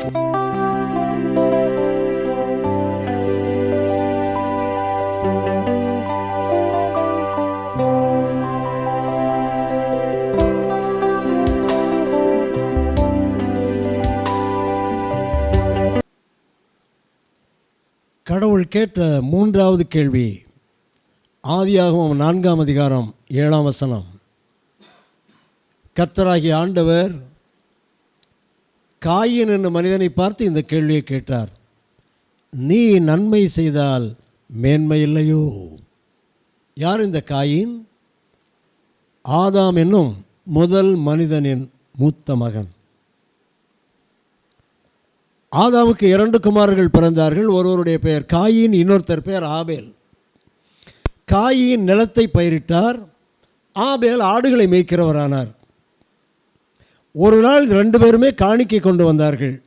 கடவுள் கேட்ட மூன்றாவது கேள்வி. ஆதியாகவும் நான்காம் அதிகாரம் ஏழாம் வசனம். கர்த்தராகிய ஆண்டவர் காயின் என்ற மனிதனை பார்த்து இந்த கேள்வியை கேட்டார். நீ நன்மை செய்தால் மேன்மை இல்லையோ? யார் இந்த காயின்? ஆதாம் என்னும் முதல் மனிதனின் மூத்த மகன். ஆதாமுக்கு இரண்டு குமாரர்கள் பிறந்தார்கள். ஒருவருடைய பெயர் காயின் இன்னொருத்தர் பெயர் ஆபேல். காயின் நிலத்தை பயிரிட்டார். ஆபேல் ஆடுகளை மேய்க்கிறவரானார். ஒரு நாள் ரெண்டு பேருமே காணிக்கை கொண்டு வந்தார்கள்.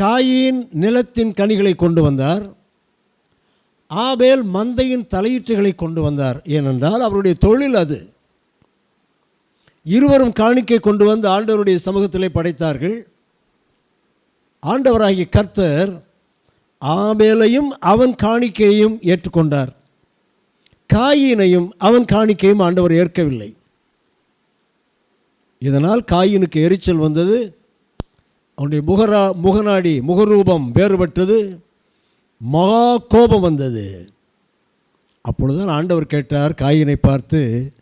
காயின் நிலத்தின் கனிகளை கொண்டு வந்தார். ஆபேல் மந்தையின் தலையீற்றுகளை கொண்டு வந்தார். ஏனென்றால் அவருடைய தொழில் அது. இருவரும் காணிக்கை கொண்டு வந்து ஆண்டவருடைய சமூகத்திலே படைத்தார்கள். ஆண்டவராகிய கர்த்தர் ஆபேலையும் அவன் காணிக்கையையும் ஏற்றுக்கொண்டார். காயினையும் அவன் காணிக்கையும் ஆண்டவர் ஏற்கவில்லை. இதனால் காயினுக்கு எரிச்சல் வந்தது. அவனுடைய முகரா முகநாடி முகரூபம் வேறுபட்டது. மகா கோபம் வந்தது. அப்பொழுதுதான் ஆண்டவர் கேட்டார் காயினை பார்த்து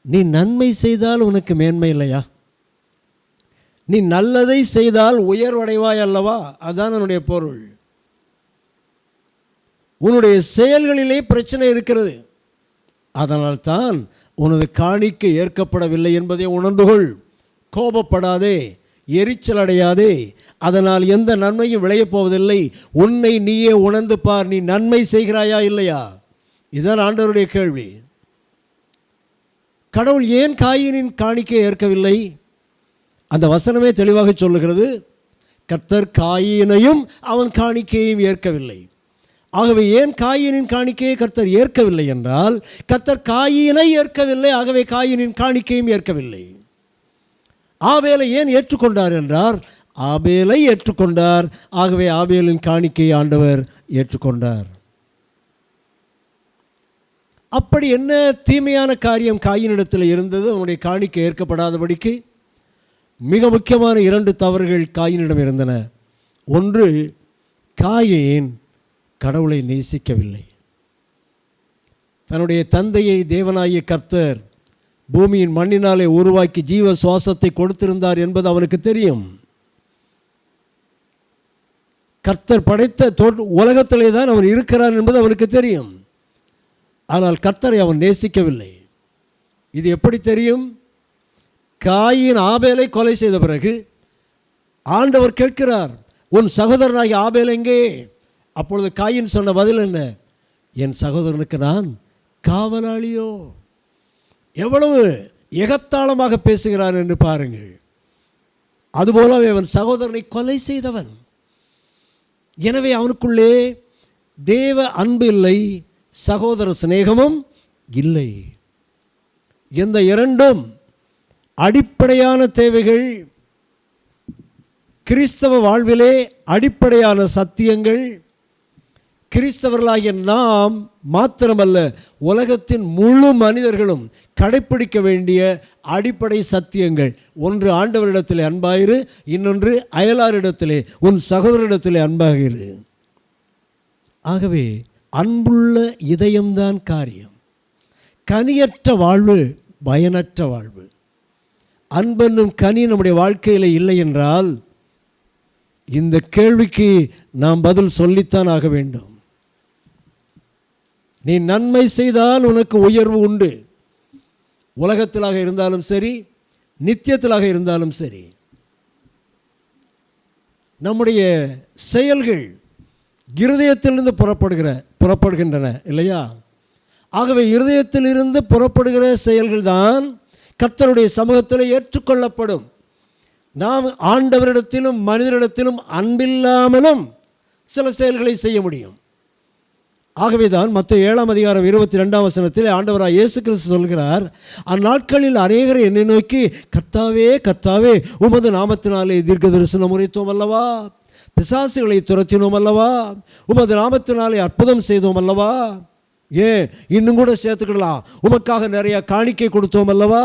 நீ நன்மை செய்தால் உனக்கு மேன்மை இல்லையா? நீ நல்லதை செய்தால் உயர்வடைவாய் அல்லவா? அதுதான் என்னுடைய பொருள். உன்னுடைய செயல்களிலே பிரச்சனை இருக்கிறது. அதனால் தான் உனது காணிக்கை ஏற்கப்படவில்லை என்பதை உணர்ந்துகொள். கோபப்படாதே எரிச்சல் அடையாதே. அதனால் எந்த நன்மையும் விளையப் போவதில்லை. உன்னை நீயே உணர்ந்து பார் நீ நன்மை செய்கிறாயா இல்லையா? இதுதான் ஆண்டவருடைய கேள்வி. கடவுள் ஏன் காயினின் காணிக்கை ஏற்கவில்லை? அந்த வசனமே தெளிவாக சொல்லுகிறது. கர்த்தர் காயினையும் அவன் காணிக்கையையும் ஏற்கவில்லை. ஆகவே ஏன் காயினின் காணிக்கையை கர்த்தர் ஏற்கவில்லை என்றால் கர்த்தர் காயினை ஏற்கவில்லை ஆகவே காயினின் காணிக்கையும் ஏற்கவில்லை. ஆபேலை ஏன் ஏற்றுக்கொண்டார் என்றார்? ஆபேலை ஏற்றுக்கொண்டார் ஆகவே ஆபேலின் காணிக்கையை ஆண்டவர் ஏற்றுக்கொண்டார். அப்படி என்ன தீமையான காரியம் காயினிடத்தில் இருந்தது? அவனுடைய காணிக்கை ஏற்கப்படாதபடிக்கு மிக முக்கியமான இரண்டு தவறுகள் காயினிடம் இருந்தன. ஒன்று காயின் கடவுளை நேசிக்கவில்லை. தன்னுடைய தந்தையை தேவனாகிய கர்த்தர் பூமியின் மண்ணினாலே உருவாக்கி ஜீவ சுவாசத்தை கொடுத்திருந்தார் என்பது அவனுக்கு தெரியும். கர்த்தர் படைத்த தோ உலகத்திலே தான் அவன் இருக்கிறான் என்பது அவனுக்கு தெரியும். ஆனால் கர்த்தரை அவன் நேசிக்கவில்லை. இது எப்படி தெரியும்? காயின் ஆபேலை கொலை செய்த பிறகு ஆண்டவர் கேட்கிறார் உன் சகோதரனாகிய ஆபேல் எங்கே? அப்பொழுது காயின் சொன்ன பதில் என்ன? என் சகோதரனுக்கு நான் காவலாளியோ. எவ்வளவு எகத்தாளமாக பேசுகிறான் என்று பாருங்கள். அதுபோல அவன் சகோதரனை கொலை செய்தவன். எனவே அவனுக்குள்ளே தேவ அன்பு இல்லை சகோதர சிநேகமும் இல்லை. இந்த இரண்டும் அடிப்படையான தேவைகள். கிறிஸ்தவ வாழ்விலே அடிப்படையான சத்தியங்கள். கிறிஸ்தவர்களாகிய நாம் மாத்திரமல்ல உலகத்தின் முழு மனிதர்களும் கடைப்பிடிக்க வேண்டிய அடிப்படை சத்தியங்கள். ஒன்று ஆண்டவரிடத்திலே அன்பாயிரு இன்னொன்று அயலாரிடத்திலே உன் சகோதரிடத்திலே அன்பாகிரு. ஆகவே அன்புள்ள இதயம்தான் காரியம். கனியற்ற வாழ்வு பயனற்ற வாழ்வு. அன்பென்னும் கனி நம்முடைய வாழ்க்கையில் இல்லை என்றால் இந்த கேள்விக்கு நாம் பதில் சொல்லித்தான் ஆக வேண்டும். நீ நன்மை செய்தால் உனக்கு உயர்வு உண்டு. உலகத்திலாக இருந்தாலும் சரி நித்தியத்திலாக இருந்தாலும் சரி. நம்முடைய செயல்கள் இருதயத்திலிருந்து புறப்படுகிற புறப்படுகின்றன இல்லையா? ஆகவே இருதயத்திலிருந்து புறப்படுகிற செயல்கள் தான் கர்த்தருடைய சமூகத்தில் ஏற்றுக்கொள்ளப்படும். நாம் ஆண்டவரிடத்திலும் மனிதரிடத்திலும் அன்பில்லாமலும் சில செயல்களை செய்ய முடியும். ஆகவே தான் மற்ற ஏழாம் அதிகாரம் இருபத்தி ரெண்டாம் வசனத்தில் ஆண்டவராக இயேசு கிறிஸ்து சொல்கிறார் அந்நாட்களில் அநேகர் என்னை நோக்கி கத்தாவே கத்தாவே உமது நாமத்தினாலே தீர்க்க தரிசனம் உரைத்தோம் அல்லவா? பிசாசுகளை துரத்தினோம் அல்லவா? உமது நாமத்தினாலே அற்புதம் செய்தோம் அல்லவா? ஏன் இன்னும் கூட சேர்த்துக்கிடலாம் உமக்காக நிறைய காணிக்கை கொடுத்தோம் அல்லவா?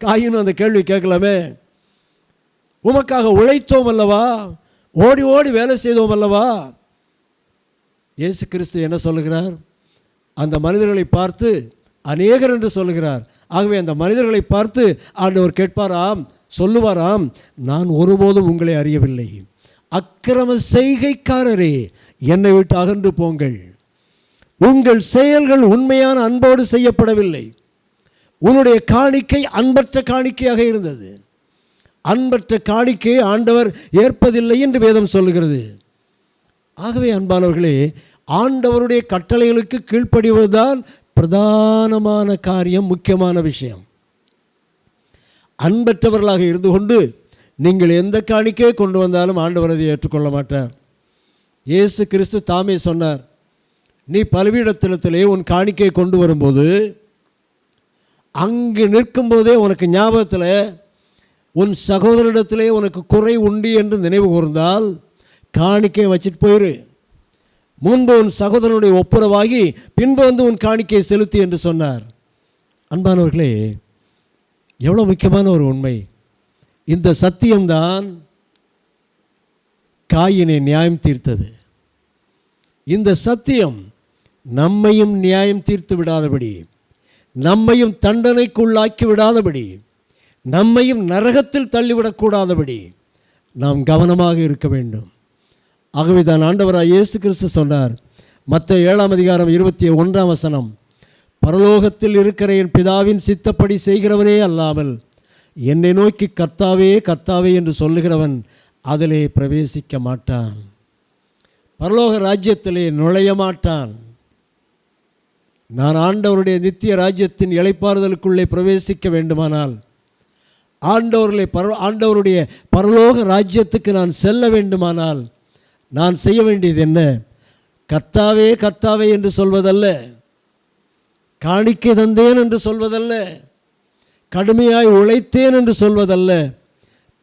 காயின்னு அந்த கேள்வி கேட்கலாமே. உமக்காக உழைத்தோம் அல்லவா? ஓடி ஓடி வேலை செய்தோம் அல்லவா? இயேசு கிறிஸ்து என்ன சொல்லுகிறார்? அந்த மனிதர்களை பார்த்து அநேகர் என்று சொல்லுகிறார். ஆகவே அந்த மனிதர்களை பார்த்து ஆண்டவர் கேட்பாராம் சொல்லுவாராம் நான் ஒருபோதும் உங்களை அறியவில்லை. அக்கிரம செய்கைக்காரரே என்னை விட்டு அகன்று போங்கள். உங்கள் செயல்கள் உண்மையான அன்போடு செய்யப்படவில்லை. உன்னுடைய காணிக்கை அன்பற்ற காணிக்கையாக இருந்தது. அன்பற்ற காணிக்கை ஆண்டவர் ஏற்பதில்லை என்று வேதம் சொல்லுகிறது. ஆகவே அன்பானவர்களே ஆண்டவருடைய கட்டளைகளுக்கு கீழ்ப்படிவதுதான் பிரதானமான காரியம் முக்கியமான விஷயம். அன்பற்றவர்களாக இருந்து கொண்டு நீங்கள் எந்த காணிக்கையை கொண்டு வந்தாலும் ஆண்டவர் அதை ஏற்றுக்கொள்ள மாட்டார். இயேசு கிறிஸ்து தாமே சொன்னார் நீ பலவீடத்திலே உன் காணிக்கையை கொண்டு வரும்போது அங்கு நிற்கும்போதே உனக்கு ஞாபகத்தில் உன் சகோதரிடத்திலே உனக்கு குறை உண்டு என்று நினைவு கூர்ந்தால் காணிக்கை வச்சுட்டு போயிரு. முன்பு உன் சகோதரனுடைய ஒப்புரவாகி பின்பு வந்து உன் காணிக்கையை செலுத்தி என்று சொன்னார். அன்பானவர்களே எவ்வளோ முக்கியமான ஒரு உண்மை. இந்த சத்தியம்தான் காயினை நியாயம் தீர்த்தது. இந்த சத்தியம் நம்மையும் நியாயம் தீர்த்து விடாதபடி நம்மையும் தண்டனைக்குள்ளாக்கி விடாதபடி நம்மையும் நரகத்தில் தள்ளிவிடக்கூடாதபடி நாம் கவனமாக இருக்க வேண்டும். ஆகவே தான் ஆண்டவராக இயேசு கிறிஸ்து சொன்னார். மற்ற ஏழாம் அதிகாரம் இருபத்தி ஒன்றாம் வசனம். பரலோகத்தில் இருக்கிற என் பிதாவின் சித்தப்படி செய்கிறவனே அல்லாமல் என்னை நோக்கி கர்த்தாவே கர்த்தாவே என்று சொல்லுகிறவன் அதிலே பிரவேசிக்க மாட்டான். பரலோக ராஜ்யத்திலே நுழைய மாட்டான். நான் ஆண்டவருடைய நித்திய ராஜ்யத்தின் இளைப்பாறுதலுக்குள்ளே பிரவேசிக்க வேண்டுமானால் ஆண்டவர்களை பர ஆண்டவருடைய பரலோக ராஜ்யத்துக்கு நான் செல்ல வேண்டுமானால் நான் செய்ய வேண்டியது என்ன? கர்த்தாவே கர்த்தாவே என்று சொல்வதல்ல. காணிக்கை தந்தேன் என்று சொல்வதல்ல. கடுமையாய் உழைத்தேன் என்று சொல்வதல்ல.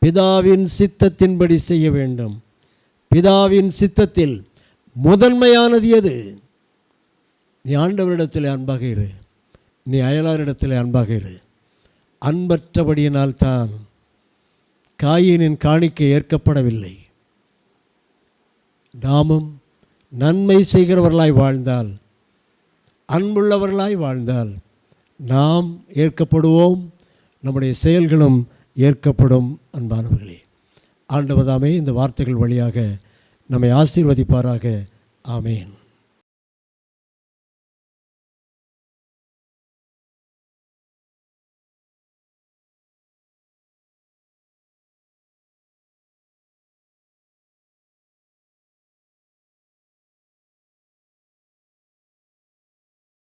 பிதாவின் சித்தத்தின்படி செய்ய வேண்டும். பிதாவின் சித்தத்தில் முதன்மையானது எது? நீ ஆண்டவரிடத்தில் அன்பாக இரு. நீ அயலாரிடத்தில் அன்பாக இரு. அன்பற்றபடியினால் தான் காயினின் காணிக்கை ஏற்கப்படவில்லை. நாமும் நன்மை செய்கிறவர்களாய் வாழ்ந்தால் அன்புள்ளவர்களாய் வாழ்ந்தால் நாம் ஏற்கப்படுவோம் நம்முடைய செயல்களும் ஏற்கப்படும் அன்பானவர்களே. ஆண்டவதாமே இந்த வார்த்தைகள் வழியாக நம்மை ஆசீர்வதிப்பாராக. ஆமேன்.